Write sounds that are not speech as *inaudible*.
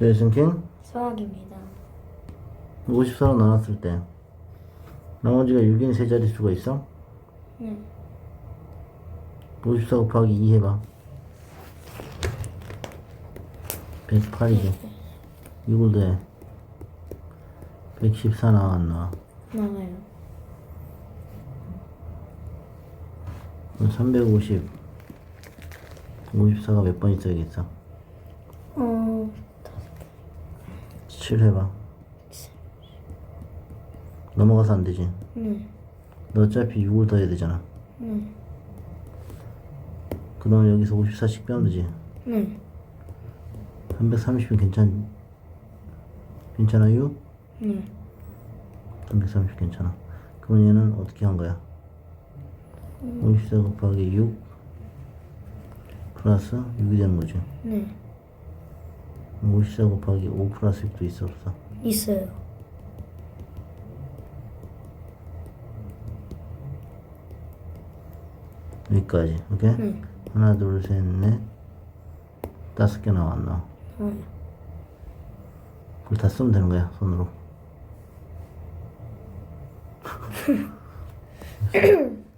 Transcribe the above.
내 승킨 수학입니다. 54로 나눴을 때 나머지가 6인 세 자릿수가 있어? 네. 54 곱하기 2 해봐 108이지 6을 더해 114 나와 안 나와 나와요. 그럼 350 54가 몇 번 있어야겠어? 어, 7 해봐 넘어가서 안 되지 네. 너 어차피 6을 더해야 되잖아 네. 그 다음에 여기서 54씩 빼면 되지 네. 330은 괜찮 괜찮아요? 네. 330 괜찮아 그러면 얘는 어떻게 한 거야? 54 곱하기 6 플러스 6이 되는 거지 네. 54 곱하기 5 플러스 6도 있어 없어? 있어요. 여기까지 오케이? 네. 하나 둘 셋 넷 다섯 개 나와 안 나와 나와요. 그걸 다 쓰면 되는 거야 손으로 *laughs* *laughs*